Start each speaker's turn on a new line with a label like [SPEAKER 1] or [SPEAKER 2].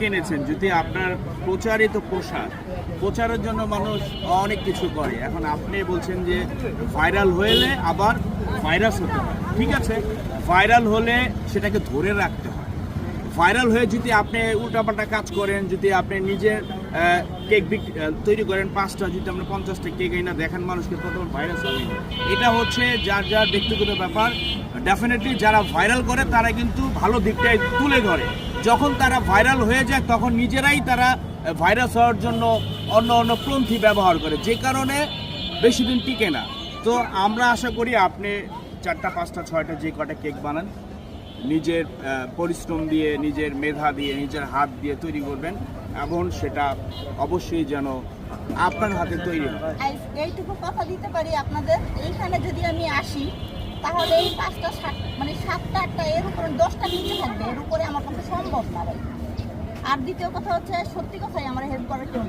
[SPEAKER 1] কিনেছেন, যদি আপনার প্রচারিত পোশাক, প্রচারের জন্য মানুষ অনেক কিছু করে। এখন আপনি বলছেন যে ভাইরাল হলে আবার ভাইরাস হতে হয় ঠিক আছে, ভাইরাল হলে সেটাকে ধরে রাখতে হয়। ভাইরাল হয়ে যদি আপনি উল্টাপাল্টা কাজ করেন, যদি আপনি নিজের কেক তৈরি করেন, পাঁচটা, যদি আপনি পঞ্চাশটা কেক না দেখেন, মানুষকে প্রথম ভাইরাস হবে। এটা হচ্ছে যার যার ব্যক্তিগত ব্যাপার। ডেফিনেটলি যারা ভাইরাল করে, তারা কিন্তু ভালো দিকটাই তুলে ধরে। যখন তারা ভাইরাল হয়ে যায়, তখন নিজেরাই তারা ভাইরাস হওয়ার জন্য অন্য অন্য পন্থী ব্যবহার করে, যে কারণে বেশি দিন টিকে না। তো আমরা আশা করি আপনি চারটা, পাঁচটা, ছয়টা যে কটা কেক বানান, নিজের পরিশ্রম দিয়ে, নিজের মেধা দিয়ে, নিজের হাত দিয়ে তৈরি করবেন এবং সেটা অবশ্যই যেন আপনার হাতে তৈরি হয়।
[SPEAKER 2] এইটুকু কথা দিতে পারি আপনাদের? এইখানে যদি আমি আসি, তাহলে এই পাঁচটা মানে সাতটা, আটটা এর দশটা নিচে থাকবে, এর উপরে আমার পক্ষে সম্ভব না আর দ্বিতীয় কথা হচ্ছে, সত্যি কথাই আমার হেল্প করার কেউ